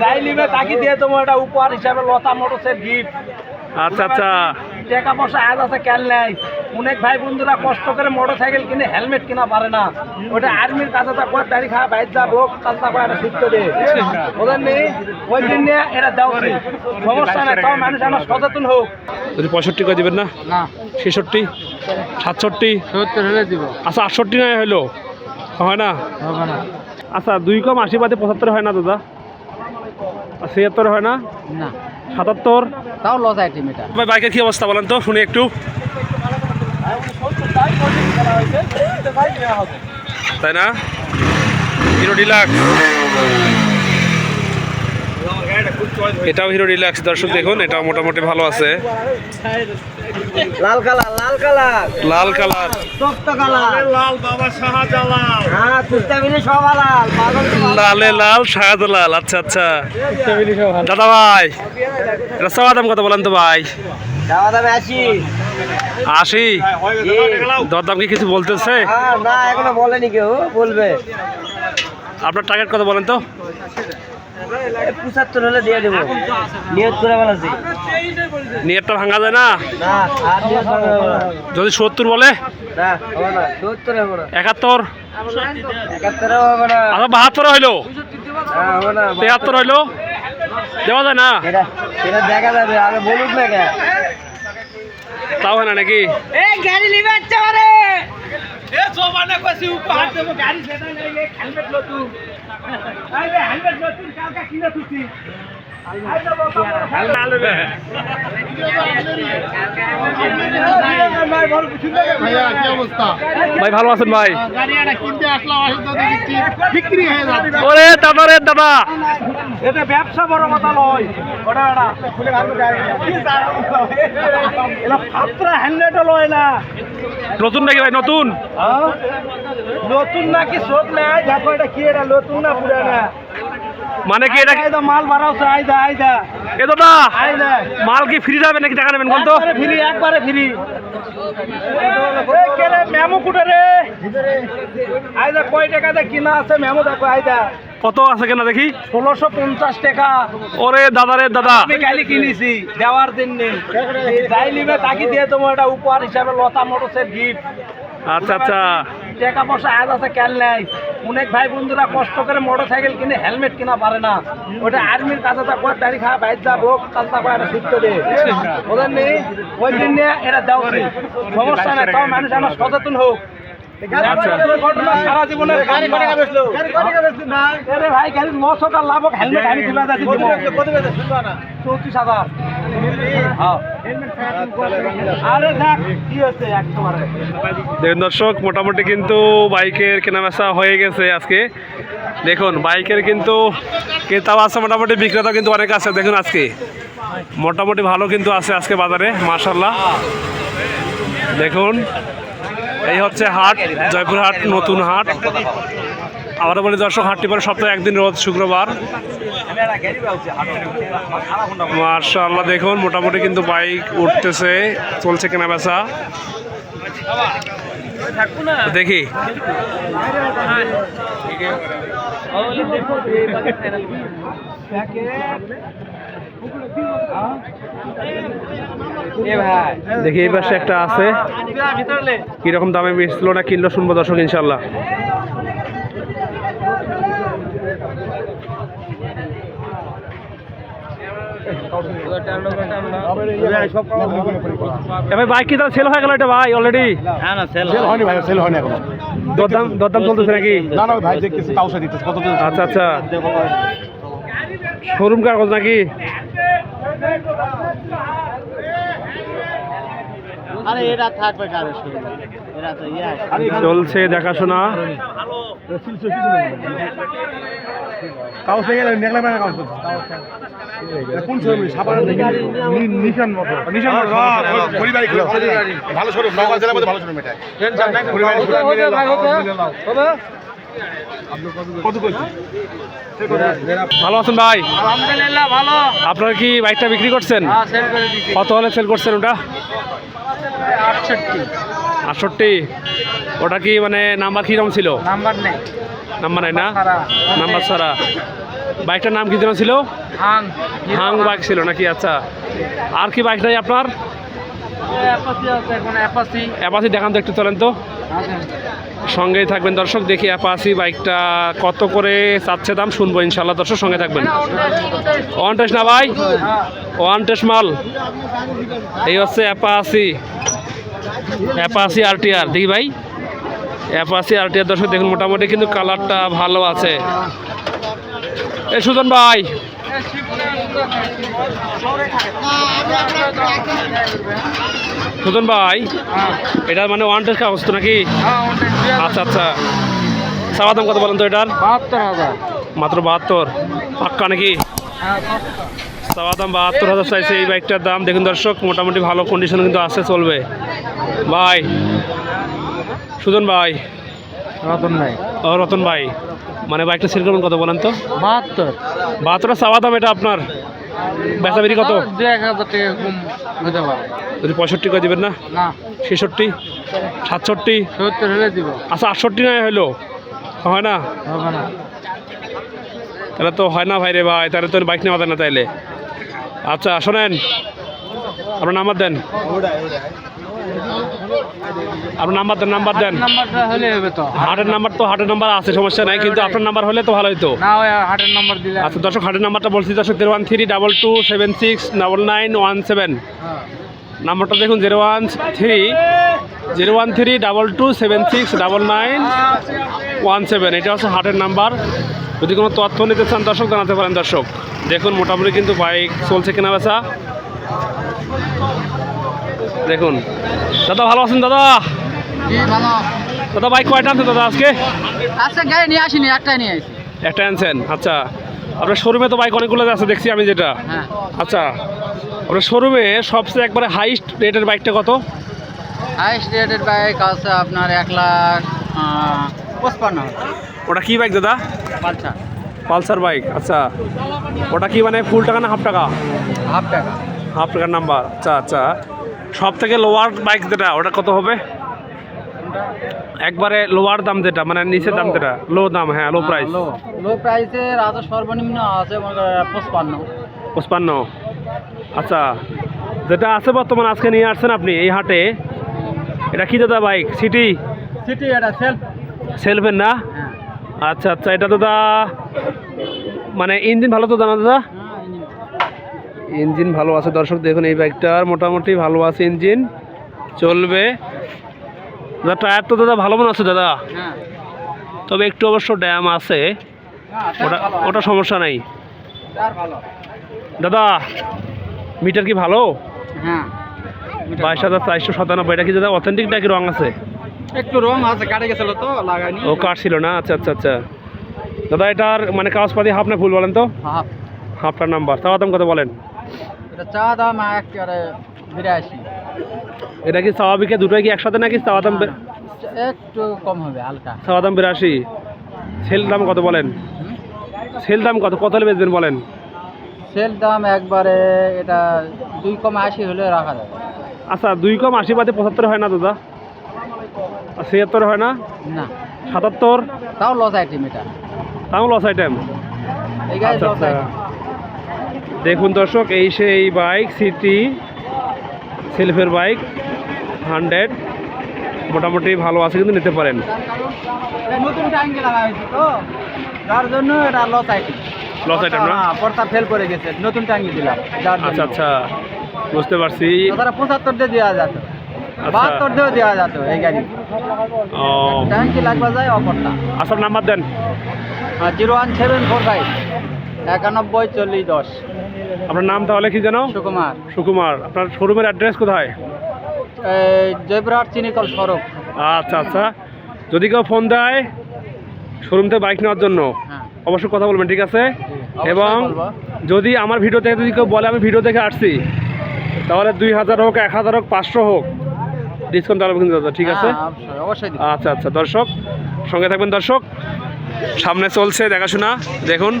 যাই নিবে তাকে দিয়ে তোমার এটা উপহার হিসাবে লতা মোটরসের গিফট আচ্ছা আচ্ছা। টাকা পয়সা আজ আছে কেন নাই। অনেক ভাই বন্ধুরা কষ্ট করে মোটর সাইকেল কিনে হেলমেট কিনা পারে না। ওটা আর্মির কাছে তা কয় তারিখ খা বাইর যা রোগ কালতা কয় এটা সুস্থ দে। ওদের নেই ওই দিন নিয়ে এটা দাও সমস্যা নাই তাও মানুষ আমার সচেতন হোক। যদি পঁয়ষট্টি করে দিবেন না? না। ছেষট্টি? সাতষট্টি? সত্তর হলে দিব। আচ্ছা আটষট্টি নয় হলো। হয় না? হবে না। আচ্ছা দুই কম আশি বাদে পঁচাত্তর হয় না দাদা? ছিয়াত্তর হয় না? না। সাতাত্তর? তাও লস আইটেম এটা ভাই বাইকের কি অবস্থা বলেন তো? শুনি একটু। তাই না? হিরো ডিলাক্স এটাও হিরো রিল্যাক্স দর্শক দেখুন এটাও মোটামুটি ভালো আছে। লাল কালার লাল কালার। লাল কালার। লাল বাবা শাহজালাল। হ্যাঁ সব লাল পাগল লালে। লাল শাহজালাল আচ্ছা আচ্ছা। দাদা ভাই এটা চাওয়া দাম কত বলেন তো ভাই? আসি দরদাম কি কিছু বলতেছে? হ্যাঁ না এখনও বলেনি কেউ বলবে। আপনার টার্গেট কত বলেন তো? পঁচাত্তর হলে দিয়ে দেবো। নিয়ত করে বলেছি নিয়তটা ভাঙা যায় না। যদি সত্তর বলে? না হবে না। সত্তর হবে না। একাত্তর? একাত্তর হবে না। আচ্ছা বাহাত্তর হইল। হ্যাঁ তেহাত্তর হইল। দেওয়া যায় না? সেটা সেটা দেখা যাবে। আগে বলুক না কে তাও হয় না নাকি? গাড়ি ভাই, ভালো আছেন ভাই? বিক্রি হয়ে যাবে ওরে, দাদা রে, দাদা। এটা ব্যবসা বড় কথা নয়। ওটা এটা ফাত্রা হ্যান্ডেলটা লয় না। নতুন নাকি ভাই নতুন? হ্যাঁ? নতুন নাকি শোক নাই দেখো এটা কি এটা নতুন না পুরানা? মানে কি এটা আইদা মাল বাড়াওছে আইদা আইদা এ দাদা আইদা মাল কি ফ্রি যাবে নাকি টাকা নেবেন কোন তো? ফ্রি একবারে ফ্রি এই কে রে মেমো কুটে রে? আইদা কয় টাকাতে কিনা আছে মেমো দেখো আইদা কত আছে কেনা দেখি? ষোলোশো পঞ্চাশ টাকা। ওরে দাদা রে দাদা। আমি কালি কিনেছি দেওয়ার দিন নেই যাই নিবে তাকে দিয়ে তোমার এটা উপহার হিসাবে লতা মোটরসের গিফট আচ্ছা আচ্ছা। টাকা পয়সা আজ আছে কেন নাই। অনেক ভাই বন্ধুরা কষ্ট করে মোটর সাইকেল কিনে হেলমেট কিনা পারে না। ওটা আর্মির কাছে তা কয় তারিখ খা বাইর যা রোগ কালতা কয় এটা সুস্থ দে। ওদের নেই ওই দিন নিয়ে এটা দাও সমস্যা নাই তাও মানুষ আমার সচেতন হোক। সারা ভাই হেলমেট আমি যাচ্ছি চৌত্রিশ হাজার। হ্যাঁ। দেখুন দর্শক মোটামুটি কিন্তু বাইকের কেনাবেচা হয়ে গেছে আজকে। দেখুন বাইকের কিন্তু ক্রেতাও আছে মোটামুটি বিক্রেতাও কিন্তু অনেক আছে দেখুন আজকে। মোটামুটি ভালো কিন্তু আছে আজকে বাজারে মার্শাল্লাহ দেখুন এই হচ্ছে হাট জয়পুর হাট নতুন হাট। আবারও বলি দর্শক, হাটটি পরে সপ্তাহে একদিন রোজ শুক্রবার। মার্শাল্লাহ দেখুন, মোটামুটি কিন্তু বাইক উঠতেছে, চলছে কেনাবেচা। দেখি। দেখি এই পাশে একটা আছে। কীরকম দামে বেচলো না কিনলো শুনব দর্শক ইনশাল্লাহ এবার বাইক কি তাহলে সেল হয়ে গেল এটা ভাই অলরেডি হ্যাঁ না সেল সেল হয়নি ভাই সেল হয়নি এখনও। দরদাম দরদাম চলতেছে নাকি? না না ভাই দেখতেছি কাউসা দিতেছে। কত আচ্ছা আচ্ছা। শোরুম কাগজ নাকি? আরে এটা থাকবে কারে এরা তো ইয়া চলছে দেখাশোনা। কাউস নেকলা কাউস কোন শোরুম সাবান নিশান মতো। নিশান পরিবারই ভালো নওগাঁ জেলার মধ্যে ভালো এটা। কইছি ভালো আছেন ভাই? আলহামদুলিল্লাহ ভালো। আপনারা কি বাইকটা বিক্রি করছেন? হ্যাঁ কত হলে সেল করছেন ওটা? আটষট্টি। আটষট্টি। ওটা কি মানে নাম্বার কীরকম ছিল? নাম্বার নেই। নাম্বার নাই না? নাম্বার ছাড়া। বাইকটার নাম কি ছিল? হাং। হাং বাইক ছিল নাকি? আচ্ছা। আর কি বাইক নাই আপনার? অ্যাপাসি দেখান তো একটু চলেন তো। সঙ্গেই থাকবেন দর্শক দেখি অ্যাপাসি বাইকটা কত করে চাচ্ছে দাম শুনব ইনশাল্লাহ দর্শক সঙ্গে থাকবেন। ওয়ান টেস্ট না ভাই? ওয়ান টেস্ট মাল। এই হচ্ছে অ্যাপাসি অ্যাপাসি আরটিআর দেখি ভাই। অ্যাপাসি আরটিআর দর্শক দেখুন মোটামুটি কিন্তু কালারটা ভালো আছে। এ সুজন ভাই সুজন ভাই এটা মানে ওয়ান টেস্ট কাগজ তো নাকি? আচ্ছা আচ্ছা। চাওয়া দাম কত বলেন তো এটার? বাহাত্তর হাজার। মাত্র বাহাত্তর। পাক্কা নাকি? চাওয়া দাম বাহাত্তর হাজার চাইছে এই বাইকটার দাম। দেখুন দর্শক মোটামুটি ভালো কন্ডিশন কিন্তু আছে চলবে। ভাই সুজন ভাই। রতন ভাই। ও রতন ভাই। মানে বাইকটা সেল করবেন কত বলেন তো? বাহাত্তর। বাহাত্তর চাওয়া দাম এটা আপনার? বেচা বিক্রি কত? এক হাজার টাকা কম হতে পারে। যদি পঁয়ষট্টি করে দিবেন না? না। ছেষট্টি? সাতষট্টি? সত্তর হলে দিব। আচ্ছা আটষট্টি নয় হলো? হয় না? হবে না। তাহলে তো হয় না ভাই রে ভাই তাহলে তো বাইক নেওয়া যায় না তাইলে। আচ্ছা শোনেন আপনার নাম্বার দেন। আপনার নাম্বার দেন নাম্বার দেন। নাম্বারটা হলে হবে তো। হাটের নাম্বার তো হাটের নাম্বার আছে সমস্যা নাই কিন্তু আপনার নাম্বার হলে তো ভালো হতো না হাটের নাম্বার দিলে আচ্ছা দর্শক হাটের নাম্বারটা বলছি দর্শক zero one three double two seven six double nine one seven হ্যাঁ। নাম্বারটা দেখুন zero one three zero one three double two seven six double nine one seven এটা হচ্ছে হাটের নাম্বার। যদি কোনো তথ্য নিতে চান দর্শক জানাতে পারেন দর্শক। দেখুন মোটামুটি কিন্তু বাইক চলছে কেনা বেচা। দেখুন। দাদা ভালো আছেন দাদা? দাদা বাইক কয়টা আনছেন দাদা আজকে? আচ্ছা গাড়ি নিয়ে আসিনি একটাই নিয়ে আসি। একটা আনছেন? আচ্ছা। আপনার শোরুমে তো বাইক অনেকগুলো আছে দেখছি আমি যেটা। হ্যাঁ। আচ্ছা। আপনার শোরুমে সবচেয়ে একবারে হাইস্ট রেটের বাইকটা কত? হাইস্ট রেটের বাইক আছে আপনার এক লাখ পঁচপান্ন ওটা কি বাইক দাদা? পাঁচটা পালসার বাইক আচ্ছা। ওটা কি মানে ফুল টাকা না হাফ টাকা? হাফ টাকা। হাফ টাকার নাম্বার আচ্ছা আচ্ছা। সব থেকে লোয়ার বাইক যেটা ওটা কত হবে? একবারে লোয়ার দাম যেটা মানে নিচের দাম যেটা। লো দাম হ্যাঁ লো প্রাইস লো প্রাইসের আছে সর্বনিম্ন আছে পঁচপান্ন। পঁচপান্ন। আচ্ছা যেটা আছে বর্তমান আজকে নিয়ে আসছেন আপনি এই হাটে এটা কি দাদা বাইক সিটি সিটি এটা সেলফ সেলফের না? হ্যাঁ। আচ্ছা আচ্ছা এটা দাদা মানে ইঞ্জিন ভালো তো দাদা দাদা? ইঞ্জিন ভালো আছে। দর্শক দেখুন এই বাইকটার মোটামুটি ভালো আছে ইঞ্জিন। চলবে। দাদা টায়ার তো দাদা ভালো মনে আছে দাদা? হ্যাঁ। তবে একটু অবশ্য ড্যাম আছে। ওটা ওটা সমস্যা নাই। দাদা মিটার কি ভালো? হ্যাঁ। বাইশ হাজার চারশো সাতানব্বই এটা কি দাদা অথেন্টিক নাকি রং আছে? একটু রং আছে কাটে গেছিল তো লাগাইনি ও কাঠ ছিল না? আচ্ছা আচ্ছা আচ্ছা। দাদা এটার মানে কাগজপাতি হাফ না ফুল বলেন তো? হাফ। হাফটার নাম্বার। তাও দাম কত বলেন। এটা চা দাম একেবারে বিরাশি। এটা কি স্বাভাবিকে দুটোই কি একসাথে নাকি? চাওয়া দাম একটু কম হবে হালকা। চাওয়া দাম বিরাশি। সেল দাম কত বলেন? সেল দাম কত? কত বেচবেন বলেন? সেল দাম একবারে এটা দুই কম আশি হলে রাখা যাবে। আচ্ছা দুই কম আশি বাদে পঁচাত্তর হয় না দাদা? ছিয়াত্তর হয় না? না। সাতাত্তর? তাও লস আইটেম এটা। তাও লস আইটেম এই আচ্ছা লস আইটেম দেখুন দর্শক এই সেই বাইক সিটি সেলফের বাইক হান্ড্রেড মোটামুটি ভালো আছে কিন্তু নিতে পারেন। নতুন ট্যাঙ্কি লাগা হয়েছে তো যার জন্য এটা লস আইটেম লস আইটেম না? হ্যাঁ ফেল করে গেছে নতুন ট্যাঙ্কি দিলাম আচ্ছা আচ্ছা বুঝতে পারছি। তারা পঁচাত্তর দিয়ে দেওয়া যেত আচ্ছা। বাহাত্তর দেওয়া যেত এই গাড়ি। ও। ট্যাঙ্কি লাগবা যায় অপরটা আসার নাম্বার দেন। Zero one seven four five একানব্বই চল্লিশ দশ। আপনার নাম তাহলে কি জানো সুকুমার। সুকুমার। আপনার শোরুমের অ্যাড্রেস কোথায়? জয়পুরহাট চিনিকল সড়ক। আচ্ছা আচ্ছা। যদি কেউ ফোন দেয় শোরুম থেকে বাইক নেওয়ার জন্য হ্যাঁ। অবশ্যই কথা বলবেন ঠিক আছে? এবং যদি আমার ভিডিও থেকে যদি কেউ বলে আমি ভিডিও দেখে আসছি তাহলে দুই হাজার হোক এক হাজার হোক পাঁচশো হোক ডিসকাউন্ট দেওয়া কিন্তু দাদা ঠিক আছে? হ্যাঁ, আচ্ছা আচ্ছা দর্শক সঙ্গে থাকবেন দর্শক। সামনে চলছে দেখাশোনা দেখুন।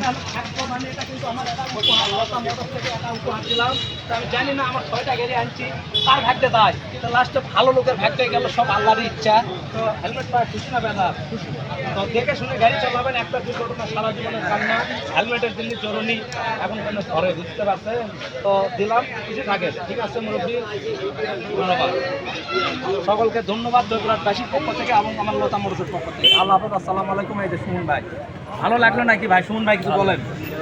একটা উপহার দিলাম। আমি জানি না আমার ছয়টা গাড়ি আনছি তার লাস্টে ভালো লোকের সব ইচ্ছা। তো হেলমেট না তো দেখে শুনে গাড়ি চালাবেন, একটা সারা হেলমেটের এখন কেন বুঝতে পারছেন তো দিলাম কিছু থাকে ঠিক আছে ধন্যবাদ। সকলকে ধন্যবাদ জয়পুরহাটবাসীর পক্ষ থেকে এবং আমার লতা মরসুর পক্ষ থেকে। আল্লাহ হাফেজ আলাইকুম। এই যে সুমন ভাই। ভালো লাগল নাকি ভাই? সুমন ভাই কিছু বলেন।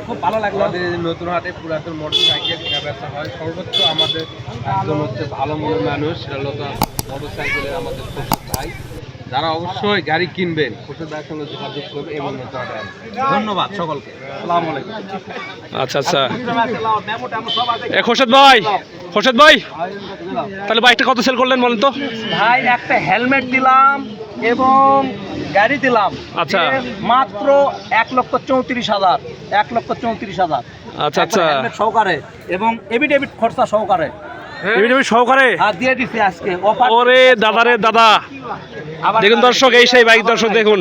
খুব ভালো লাগল। আমাদের নতুন হাটে পুরাতন মোটর সাইকেল কেনা বেচা হয়। সর্বোচ্চ আমাদের একজন হচ্ছে ভালো মনের মানুষ সেটা হলো মোটর সাইকেলের আমাদের খুশি ভাই। যারা অবশ্যই গাড়ি কিনবেন খুশির ভাইয়ের সঙ্গে যোগাযোগ করবে এবং নতুন হাটে ধন্যবাদ সকলকে। আসসালামু আলাইকুম। আচ্ছা আচ্ছা। এ খোরশেদ ভাই! খোরশেদ ভাই! তাহলে বাইকটা কত সেল করলেন বলেন তো? ভাই একটা হেলমেট দিলাম। এবং গাড়ি দিলাম আচ্ছা। মাত্র এক লক্ষ চৌত্রিশ হাজার এক লক্ষ চৌত্রিশ হাজার। আচ্ছা আচ্ছা। সহকারে এবং এভিডেভিট খরচা সহকারে। এমনি সহকারে? দিয়ে দিছি আজকে। ওরে দাদা রে দাদা। দেখুন দর্শক এই সেই বাইক দর্শক দেখুন।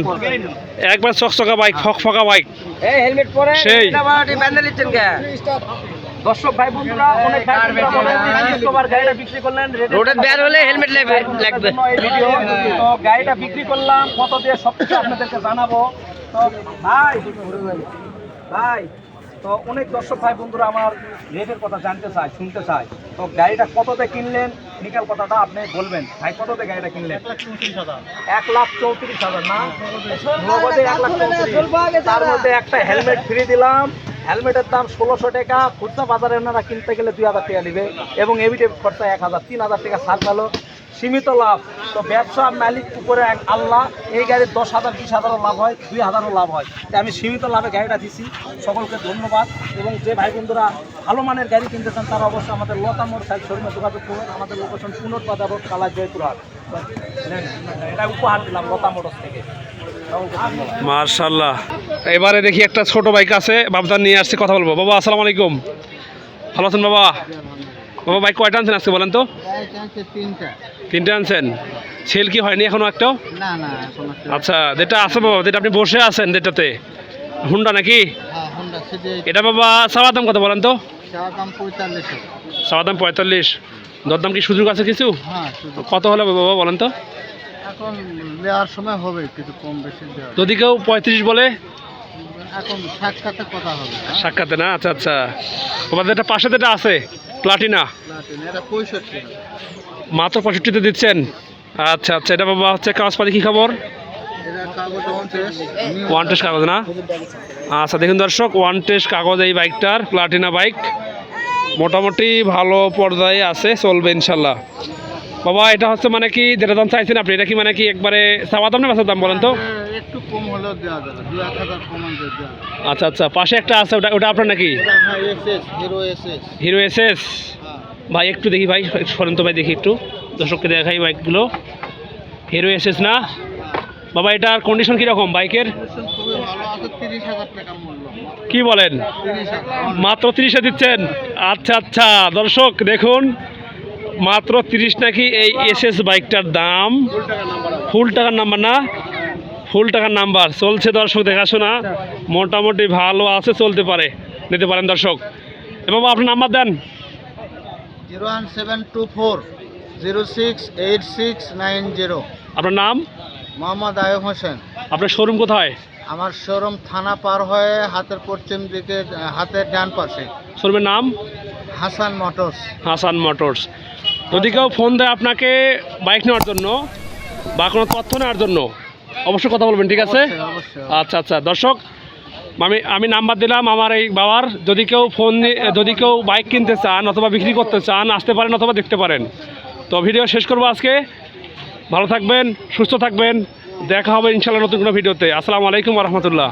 একবার চকচকা বাইক ফক ফকা বাইক এই হেলমেট পরে সেই। দর্শক ভাই বন্ধুরা অনেক ভাই বন্ধুরা গাড়িটা বিক্রি করলেন রোডের ব্যান হলে হেলমেট লাগবে। লাগবে ভিডিও তো গাড়িটা বিক্রি করলাম কত দিয়ে সব কিছু আপনাদেরকে জানাব। তো ভাই ভাই তো অনেক দর্শক ভাই বন্ধুরা আমার রেটের কথা জানতে চায়, শুনতে চায়। তো গাড়িটা কততে কিনলেন? নিকাল কথাটা আপনি বলবেন। ভাই, কততে গাড়িটা কিনলেন? এক লাখ চৌত্রিশ হাজার, না? এক লাখ চৌত্রিশ। তার মধ্যে একটা হেলমেট ফ্রি দিলাম। হেলমেটের দাম ষোলোশো টাকা। খুচরা বাজারে ওনারা কিনতে গেলে দুই হাজার টাকা নেবে। এবং এভিডেভ খরচা এক হাজার, তিন হাজার টাকা ছাড় পেল। সীমিত লাভ। তো ব্যবসা মালিক উপরে এক আল্লাহ, এই গাড়ির দশ হাজার, বিশ হাজারও লাভ হয়, দুই হাজারও লাভ হয়। তাই আমি সীমিত লাভে গাড়িটা দিছি। সকলকে ধন্যবাদ। এবং যে ভাই বন্ধুরা ভালো মানের গাড়ি কিনতে চান তারা অবশ্যই আমাদের লতা মোড় সাইড শোরুমে যোগাযোগ করুন। আমাদের লোকেশন পুনর্বাদা রোড কালা জয়পুরহাট। এটা উপহার দিলাম লতা মোটরস থেকে। মার্শাল্লাহ এবারে দেখি একটা ছোট বাইক আছে বাবদার নিয়ে আসছি, কথা বলব। বাবা, আসসালামু আলাইকুম। ভালো আছেন বাবা? বাবা বাইক কয়টা আনছেন আজকে বলেন তো? তিনটা। আনছেন। সেল কি হয়নি এখনও একটাও এখন আচ্ছা যেটা আছে বাবা যেটা আপনি বসে আছেন যেটাতে। হুন্ডা নাকি? হ্যাঁ এটা বাবা চাওয়ার দাম কত বলেন তো? চাওয়ার দাম পঁয়তাল্লিশ দরদাম কি সুযোগ আছে কিছু? হ্যাঁ কত হলে বাবা বলেন তো? এখন নেওয়ার সময় হবে কিছু কম বেশি যদি কেউ পঁয়ত্রিশ বলে? এখন সাক্ষাতে কথা হবে। সাক্ষাতে না? আচ্ছা আচ্ছা। তোমাদের পাশে যেটা আছে? প্লাটিনা? মাত্র পঁয়ষট্টিতে দিচ্ছেন? আচ্ছা আচ্ছা এটা বাবা হচ্ছে কাগজপাতি কী খবর? ওয়ান টেস্ট কাগজ না? আচ্ছা দেখুন দর্শক ওয়ান টেস্ট কাগজ এই বাইকটার প্লাটিনা বাইক। মোটামুটি ভালো পর্যায়ে আছে চলবে ইনশাল্লাহ। বাবা এটা হচ্ছে মানে কি যেটা দাম চাইছেন আপনি এটা কি মানে কি একবারে চাওয়া দাম না বেচার দাম বলেন তো? একটু কম হলেও দেওয়া যাবে দু এক হাজার কমান আচ্ছা আচ্ছা পাশে একটা আছে ওটা ওটা আপনার নাকি? হ্যাঁ Hero SS. Hero S S হ্যাঁ। ভাই একটু দেখি ভাই সরেন তো ভাই দেখি একটু। দর্শককে দেখাই বাইকগুলো। হিরো এস এস না? বাবা এটার কন্ডিশন কীরকম বাইকের? কি বলেন? মাত্র তিরিশে দিচ্ছেন? আচ্ছা আচ্ছা দর্শক দেখুন। মাত্র তিরিশ নাকি এই এস এস বাইকটার দাম। ফুল টাকার নাম্বার না? ফুল টাকার নাম্বার। চলছে দর্শক দেখাশোনা। মোটামুটি ভালো আছে চলতে পারে। নিতে পারেন দর্শক। এবং আপনার নাম্বার দেন। Zero one seven two four zero six eight six nine zero. আপনার নাম? মোহাম্মদ আয়ব হোসেন। আপনার শোরুম কোথায়? আমার শোরুম থানা পার হয়ে হাতের পশ্চিম দিকে হাতের ডান পাশে। শোরুমের নাম? হাসান মোটরস। হাসান মোটরস। যদি কেউ ফোন দেয় আপনাকে বাইক নেওয়ার জন্য বা কোনো তথ্য নেওয়ার জন্য অবশ্যই কথা বলবেন ঠিক আছে? আচ্ছা আচ্ছা। দর্শক আমি আমি নাম্বার দিলাম আমার এই বাবার। যদি কেউ ফোন যদি কেউ বাইক কিনতে চান অথবা বিক্রি করতে চান আসতে পারেন অথবা দেখতে পারেন। তো ভিডিও শেষ করব আজকে। ভালো থাকবেন সুস্থ থাকবেন। দেখা হবে ইনশাল্লাহ নতুন কোনো ভিডিওতে। আসসালামু আলাইকুম রহমতুল্লাহ।